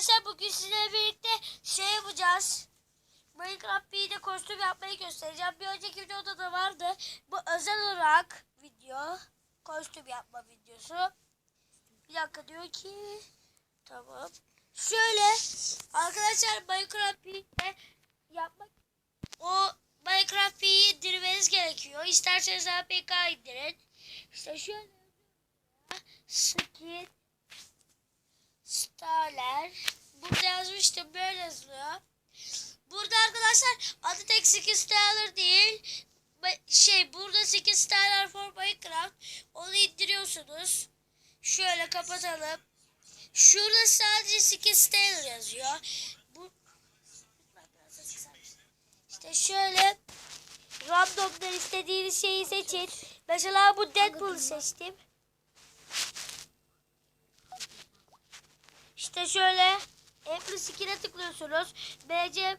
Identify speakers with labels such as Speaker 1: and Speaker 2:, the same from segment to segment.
Speaker 1: Arkadaşlar bugün sizlerle birlikte şey yapacağız. Minecraft B'de kostüm yapmayı göstereceğim. Bir önceki videoda da vardı. Bu özel olarak video. Kostüm yapma videosu. Bir dakika diyor ki. Tamam. Şöyle arkadaşlar Minecraft B'de yapmak o Minecraft indirmeniz gerekiyor. İsterseniz APK indirin. İşte şöyle skin Starler. Burada yazmıştım böyle yazılıyor. Burada arkadaşlar adı tek 8 Starler değil. Şey burada 8 Starler for Minecraft. Onu indiriyorsunuz. Şöyle kapatalım. Şurada sadece 8 Starler yazıyor. Bu işte şöyle randomdan istediğiniz şeyi seçin. Mesela bu Deadpool'u seçtim. İşte şöyle Apple Skin'e tıklıyorsunuz. BC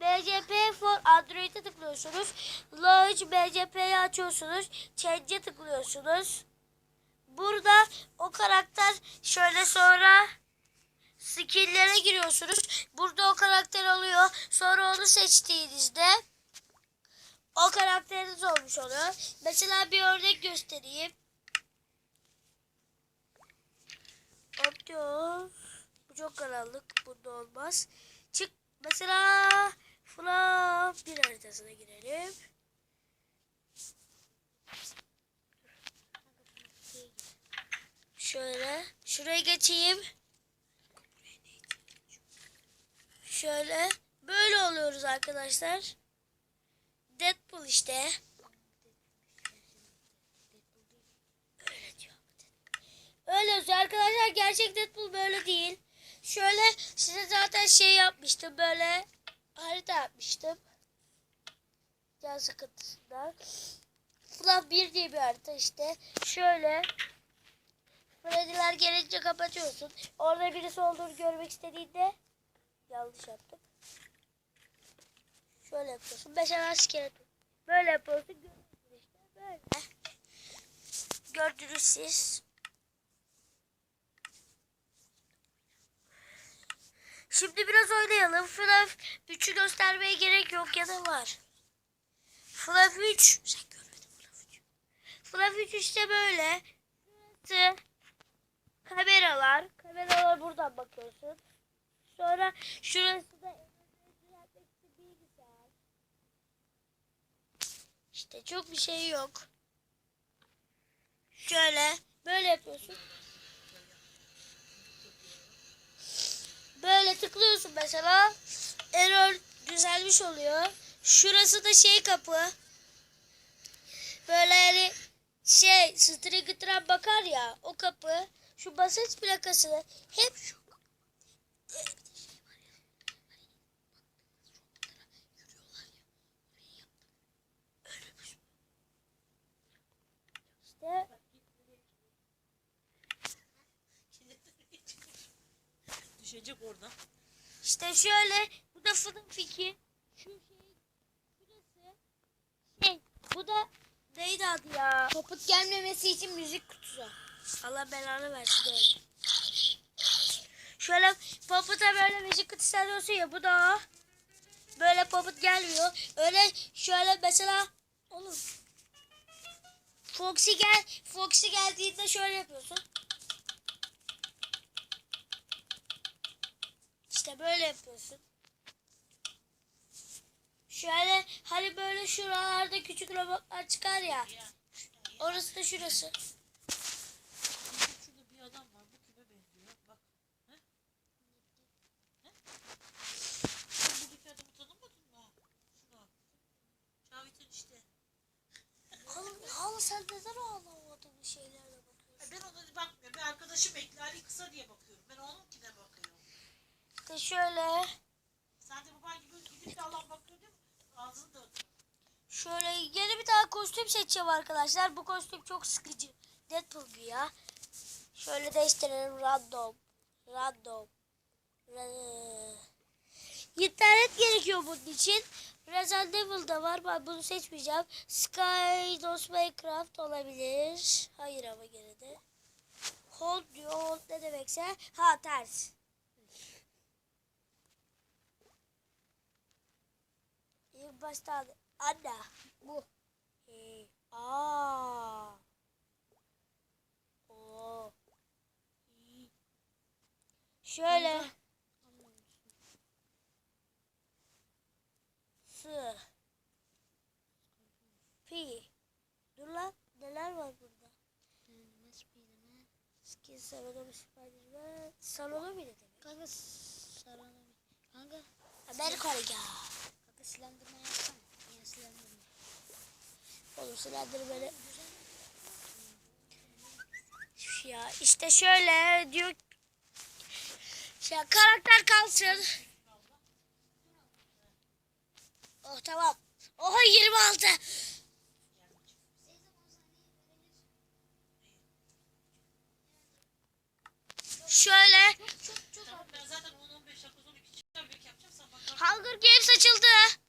Speaker 1: BCP for Android'e tıklıyorsunuz. Launch BCP'yi açıyorsunuz. Change'e tıklıyorsunuz. Burada o karakter şöyle sonra skill'lere giriyorsunuz. Burada o karakter oluyor. Sonra onu seçtiğinizde o karakteriniz olmuş oluyor. Mesela bir örnek göstereyim. Diyor. Bu çok karanlık. Bunda olmaz. Çık. Mesela Fla bir haritasına girelim. Şöyle. Şuraya geçeyim. Şöyle. Böyle oluyoruz arkadaşlar. Deadpool işte. Öyle diyor. Öyle arkadaşlar. Gerçek Deadpool böyle değil. Şöyle size zaten şey yapmıştım. Böyle harita yapmıştım. Can sıkıntısından. Fluff 1 diye bir harita işte. Şöyle. Freddy'ler gelince kapatıyorsun. Orada birisi olduğunu görmek istediğinde yanlış yaptım. Şöyle yapıyorsun. Mesela skeleton. Böyle yapıyorsun. Görüyorsun işte. Böyle. Gördünüz siz. Şimdi biraz oynayalım. FNAF 3'ü göstermeye gerek yok ya da var. FNAF 3. Sen görmedin FNAF 3'ü. FNAF 3 işte böyle. Kameralar. Kameralar buradan bakıyorsun. Sonra şurası da. İşte çok bir şey yok. Şöyle böyle yapıyorsun. Böyle tıklıyorsun mesela. Error düzelmiş oluyor. Şurası da şey kapı. Böyle yani şey Strigger'dan bakar ya o kapı. Şu basınç plakası hep şu. İşte
Speaker 2: Düşecek oradan.
Speaker 1: İşte şöyle bu da FNAF 2. Şu şey şurası şey bu da neydi adı ya?
Speaker 3: Poput gelmemesi için müzik kutusu.
Speaker 1: Allah belanı versin öyle. Şöyle Poput'a böyle müzik kutusu alıyorsun ya bu da. Böyle Poput gelmiyor. Öyle şöyle mesela oğlum Foxy gel Foxy geldiğinde şöyle yapıyorsun. İşte böyle yapıyorsun. Şöyle hani böyle şuralarda küçük robotlar çıkar ya. Orası da şurası.
Speaker 2: Şurada bir adam var. Bu kime benziyor? Bak. He? He? Sen buradaki adamı tanımadın mı? Şuna. Cavit'in işte.
Speaker 1: Hala sen neden ağlamadın şeylerle bakıyorsun?
Speaker 2: Ha, Ben ona bakmıyorum. Ben arkadaşım Bekli Ali kısa diye bakıyorum. Ben onunkine bakıyorum.
Speaker 1: İşte şöyle.
Speaker 2: Sen de baban gibi gidip de Allah bakıyor değil mi? Ağzını da
Speaker 1: Şöyle yeni bir tane kostüm seçeceğim arkadaşlar. Bu kostüm çok sıkıcı. Deadpool gibi ya. Şöyle değiştirelim. Random. Random. Ra- İnternet gerekiyor bunun için. Resident Evil da var. Ben bunu seçmeyeceğim. Sky Dos Minecraft olabilir. Hayır ama gene de. Hold diyor. Hold ne demekse. Ha ters. İlk başta anne.
Speaker 3: Bu.
Speaker 1: Ee, aa. Oo. Şöyle.
Speaker 3: Kanka.
Speaker 1: S. P. Dur lan. Neler var burada? Skin salonu Spiderman. Salonu bile demek.
Speaker 3: Kanka bir. Kanka.
Speaker 1: Amerika'ya.
Speaker 3: Kanka silendirme yapsana. Niye silendirme?
Speaker 1: Oğlum silendirmeni. Ya işte şöyle diyor. Şey, karakter kalsın. Oh tamam. Oha 26. Şöyle
Speaker 2: Tamam ben zaten 10-15 dakika sonra gideceğim. Belki yapacağım. Sen bakarsın.
Speaker 1: Hunger Games açıldı.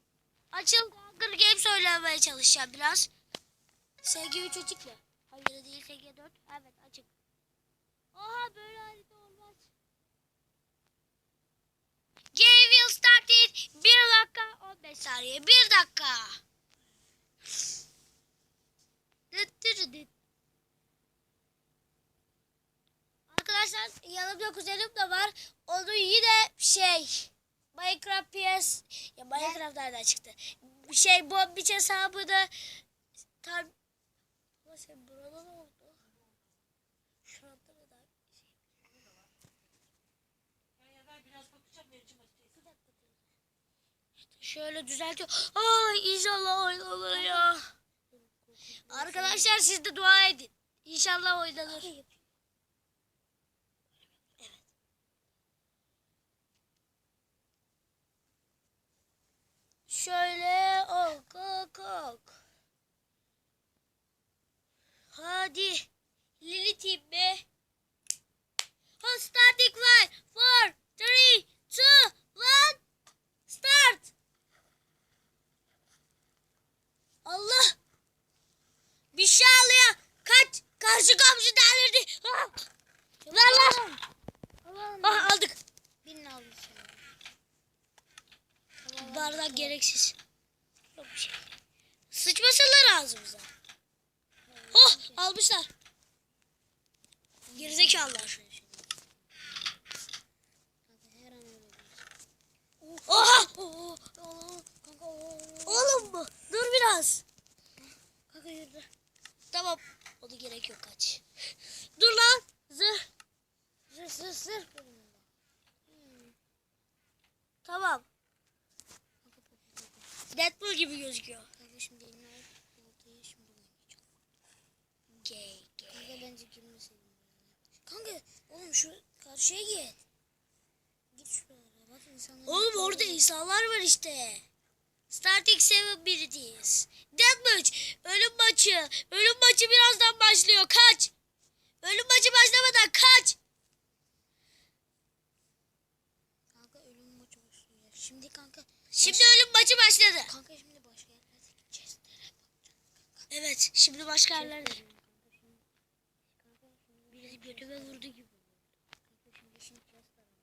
Speaker 1: Açıldı. Hunger Games oynamaya çalışacağım biraz. SG3 açık mı? Hayır değil SG4. Evet açık. Oha böyle harita olmaz. Game will start in 1 dakika 15 saniye. 1 dakika. Arkadaşlar yanımda kuzenim de var. Onun yine şey Minecraft PS ya Minecraft nereden çıktı? Bir şey bu bir hesabını tam ama sen burada ne oldu? Şurada da da şöyle düzeltiyor. Ay inşallah oynanır ya. Arkadaşlar siz de dua edin. İnşallah oynanır. Şöyle ok ok ok. Hadi. Lili team be. Starting line. Four, three, two, one. Start. Allah. Bir şey alıyor. Kaç. Karşı komşu delirdi. Ah. Ver lan. Ah, aldık.
Speaker 3: Birini aldım sana. Tamam.
Speaker 1: Bardak gereksiz. Yok bir şey. Sıçmasınlar ağzımıza. Oh almışlar. Gerizekalılar.
Speaker 3: Kanka her an öyle bir
Speaker 1: Oha! Oğlum bu. Dur biraz.
Speaker 3: Kanka yürü.
Speaker 1: Tamam. O da gerek yok kaç. Dur lan. Zırh.
Speaker 3: Sır sır sır. benim bunda.
Speaker 1: Tamam.
Speaker 3: Kanka popo popo.
Speaker 1: Deadpool gibi gözüküyor.
Speaker 3: Kanka şimdi al. Ortaya şimdi oynayacağım.
Speaker 1: Gay gay.
Speaker 3: Kanka bence girmeseydin böyle. Kanka oğlum şu karşıya git. Git şuralara bak insanlar.
Speaker 1: Oğlum orada insanlar var işte. Starting seven abilities. Deathmatch. Ölüm maçı. Ölüm maçı birazdan başlıyor. Kaç. Ölüm maçı başlamadan kaç.
Speaker 3: Kanka ölüm maçı başlıyor. ya. Şimdi kanka.
Speaker 1: Şimdi ölüm maçı başladı.
Speaker 3: Kanka şimdi başka yerlere gideceğiz.
Speaker 1: Evet. Şimdi başka
Speaker 3: şimdi. Kanka şimdi.
Speaker 1: Biri götüme vurdu gibi.
Speaker 3: Kanka şimdi şimdi chest alalım.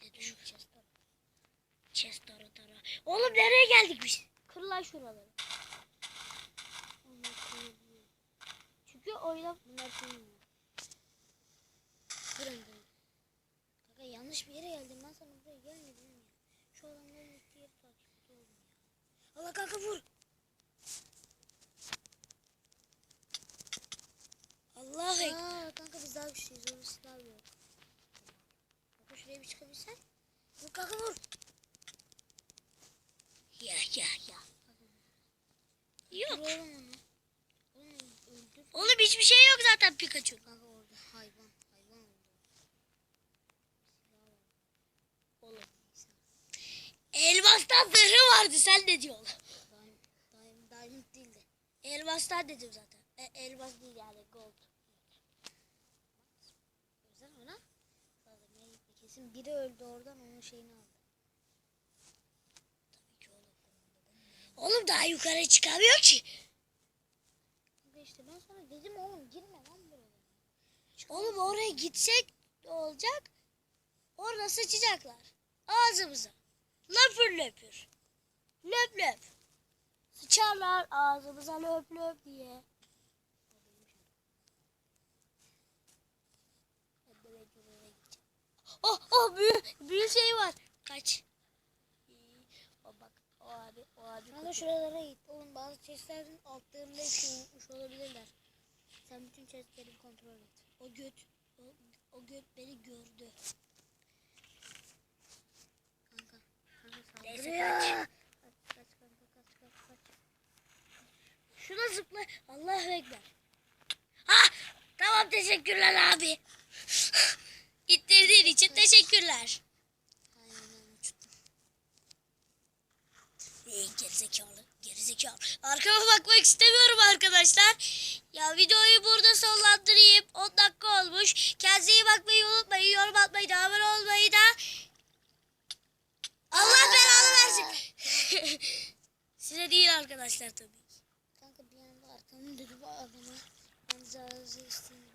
Speaker 1: Ne düşün?
Speaker 3: Şimdi chest alalım.
Speaker 1: Chest tara. Oğlum nereye geldik biz? Kır lan şuraları. Çünkü oyna...
Speaker 3: Bunlar senin ya. Dur Kanka yanlış bir yere geldim. Ben sana buraya gelmedim ya. Şu adamların gittiği yeri takip ediyorum ya. Allah kanka vur.
Speaker 1: Allah.
Speaker 3: Aa kanka biz daha güçlüyüz. Orada silah yok. Kanka şuraya bir çıkabilsen. Vur kanka vur.
Speaker 1: Ya ya ya. Yok.
Speaker 3: Oğlum
Speaker 1: hiçbir şey yok zaten Pikachu.
Speaker 3: Kanka orada hayvan. Hayvan oldu. Silah var.
Speaker 1: Oğlum. Elmastan vardı sen ne diyorsun?
Speaker 3: Diamond, diamond, diamond değildi.
Speaker 1: Elmastan dedim zaten. E, elmas değil yani gold.
Speaker 3: Güzel ona. Kesin biri öldü oradan onun şeyini aldı.
Speaker 1: Oğlum. Oğlum daha yukarı çıkamıyor ki.
Speaker 3: İşte ben sana dedim oğlum girme lan buraya.
Speaker 1: Oğlum oraya gitsek ne olacak? Orada sıçacaklar. Ağzımıza. Löpür löpür. Löp löp. Sıçarlar ağzımıza löp löp diye. Oh oh büyük, büyük şey var. Kaç. O bak o abi o abi.
Speaker 3: Kanka şuralara git. Oğlum bazı chestlerin altlarında unutmuş olabilirler. Sen bütün chestleri kontrol et.
Speaker 1: O göt. O, o göt beni gördü.
Speaker 3: Kanka. Kanka saldırıyor.
Speaker 1: kaç.
Speaker 3: Kaç kaç kanka kaç kaç kaç.
Speaker 1: Şuna zıpla. Allahu Ekber. Ha tamam teşekkürler abi. İttirdiğin için teşekkürler. Ey gerizekalı, gerizekalı. Arkama bakmak istemiyorum arkadaşlar. Ya videoyu burada sonlandırayım. 10 dakika olmuş. Kendinize iyi bakmayı unutmayın. Yorum atmayı da abone olmayı da. Allah belanı versin. Size değil arkadaşlar tabii.
Speaker 3: Dönüp adama ben zararı isteyeyim.